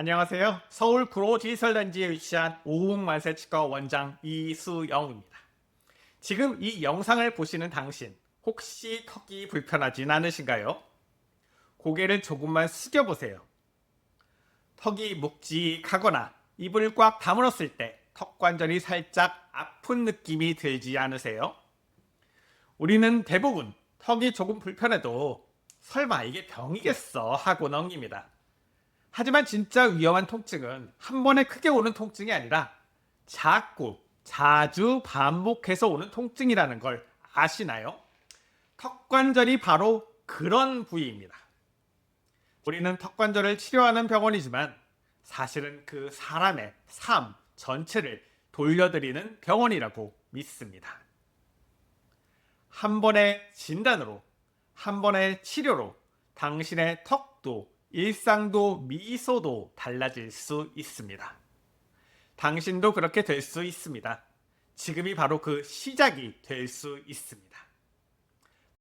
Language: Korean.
안녕하세요. 서울 구로 디지털단지에 위치한 오웅만세치과 원장 이수영입니다. 지금 이 영상을 보시는 당신, 혹시 턱이 불편하진 않으신가요? 고개를 조금만 숙여보세요. 턱이 묵직하거나 입을 꽉 다물었을 때 턱 관절이 살짝 아픈 느낌이 들지 않으세요? 우리는 대부분 턱이 조금 불편해도 설마 이게 병이겠어 하고 넘깁니다. 하지만 진짜 위험한 통증은 한 번에 크게 오는 통증이 아니라 자꾸 자주 반복해서 오는 통증이라는 걸 아시나요? 턱 관절이 바로 그런 부위입니다. 우리는 턱 관절을 치료하는 병원이지만 사실은 그 사람의 삶 전체를 돌려드리는 병원이라고 믿습니다. 한 번의 진단으로, 한 번의 치료로 당신의 턱도, 일상도, 미소도 달라질 수 있습니다. 당신도 그렇게 될 수 있습니다. 지금이 바로 그 시작이 될 수 있습니다.